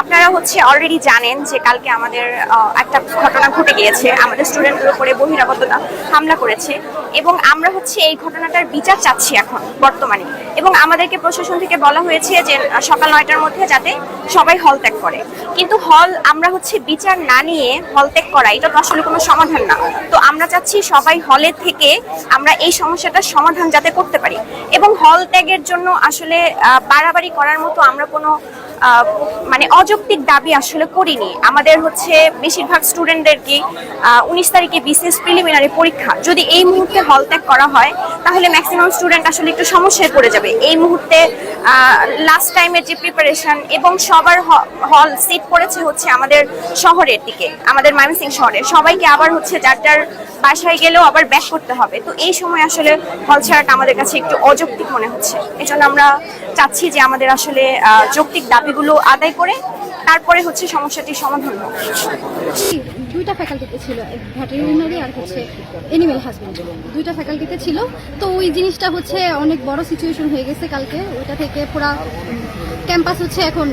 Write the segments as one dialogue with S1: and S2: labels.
S1: আপনারা হচ্ছে অলরেডি জানেন যে কালকে আমাদের একটা ঘটনা ঘটে গিয়েছে। আমাদের স্টুডেন্টের উপরে বহিরাগতরা হামলা করেছে। এবং আমরা হচ্ছে এই ঘটনাটার বিচার চাচ্ছি এখন, বর্তমানে। এবং আমাদেরকে প্রশাসন থেকে বলা হয়েছে যে সকাল নয়টার মধ্যে যাতে সবাই হল ত্যাগ করে। কিন্তু হল আমরা হচ্ছে বিচার না নিয়ে হল ত্যাগ করা, এটা তো আসলে কোনো সমাধান না। তো আমরা চাচ্ছি সবাই হলে থেকে আমরা এই সমস্যাটার সমাধান যাতে করতে পারি। এবং হল ত্যাগের জন্য আসলে বাড়াবাড়ি করার মতো আমরা কোনো মানে অযৌক্তিক দাবি আসলে করিনি। আমাদের হচ্ছে বেশিরভাগ স্টুডেন্টদেরকে উনিশ তারিখে বিসিএস প্রিলিমিনারি পরীক্ষা। যদি এই মুহূর্তে হল ত্যাগ করা হয়, তাহলে ম্যাক্সিমাম স্টুডেন্ট আসলে একটু সমস্যায় পড়ে যাবে। এই মুহূর্তে লাস্ট টাইমের যে প্রিপারেশন এবং সবার হল সিট পড়েছে হচ্ছে আমাদের শহরের দিকে, আমাদের ময়মনসিং শহরে। সবাইকে আবার হচ্ছে যার যার বাসায় গেলেও আবার ব্যাক করতে হবে। তো এই সময় আসলে হল ছাড়াটা আমাদের কাছে একটু অযৌক্তিক মনে হচ্ছে। এই জন্য আমরা চাচ্ছি যে আমাদের আসলে যৌক্তিক দাবিগুলো আদায় করে তারপরে হচ্ছে সমস্যাটির সমাধান হোক।
S2: দুইটা ফ্যাকাল্টিতে ছিল ভেটেরিনারি আর হচ্ছে এনিম্যাল হাজবেন্ডারি দুইটা ফ্যাকাল্টিতে ছিল। তো ওই জিনিসটা হচ্ছে অনেক বড় সিচুয়েশন হয়ে গেছে কালকে। ওইটা থেকে পুরা ক্যাম্পাস হচ্ছে এখন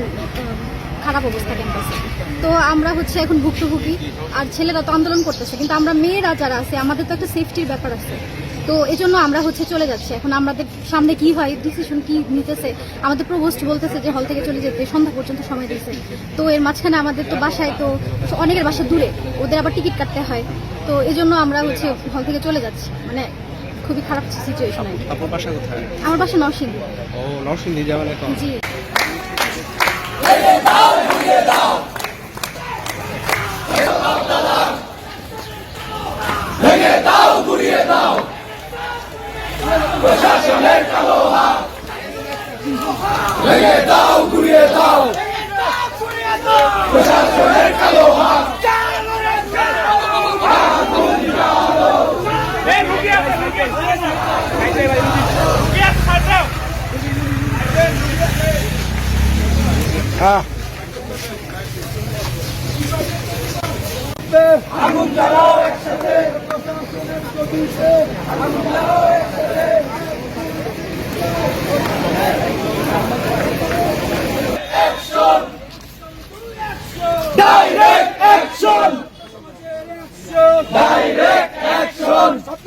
S2: খারাপ অবস্থা ক্যাম্পাসে তো আমরা হচ্ছে এখন ভুক্তভোগী। আর ছেলেরা তো আন্দোলন করতেছে, কিন্তু আমরা মেয়েরা যারা আছে, আমাদের তো একটা সেফটির ব্যাপার আছে। তো এই জন্য আমরা হচ্ছে চলে যাচ্ছি। এখন আমাদের সামনে কি হয় ডিসিশন কি নিতেছে আমাদের প্রভোস্ট বলতেছে যে হল থেকে চলে যেতে সন্ধ্যা পর্যন্ত সময় দিয়েছে। তো এর মাঝখানে আমাদের তো বাসায় তো অনেকের বাসা দূরে ওদের আবার টিকিট কাটতে হয়। তো এই জন্য আমরা হচ্ছে হল থেকে চলে যাচ্ছি। মানে খুবই খারাপ সিচুয়েশন
S3: আপনার বাসা কোথায়?
S2: আমার বাসা নরসিংদী।
S3: ও নরসিংদী যাবেন এখন
S2: জি
S3: হ্যাঁ।
S4: Direct action! Direct action! ছাত্র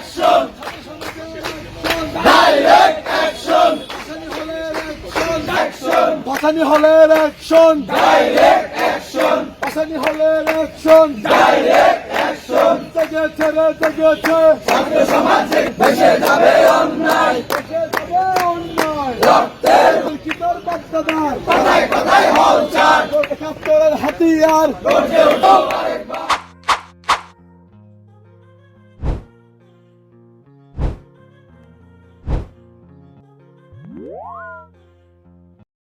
S4: হলে আর অসুবিধা হয়েছে বাসানি হলের অ্যাকশন ডাইরেক্ট অ্যাকশন বাসানি হলের অ্যাকশন ডাইরেক্ট অ্যাকশন জেগেছে রে জেগেছে ছাত্র সমাজে ভেসে যাবে অন্যায় ভেসে যাবে অন্যায় রক্তের কিতর বাগদাদার কথায় কথায় হল চার হাতিয়ার গর্জে উঠো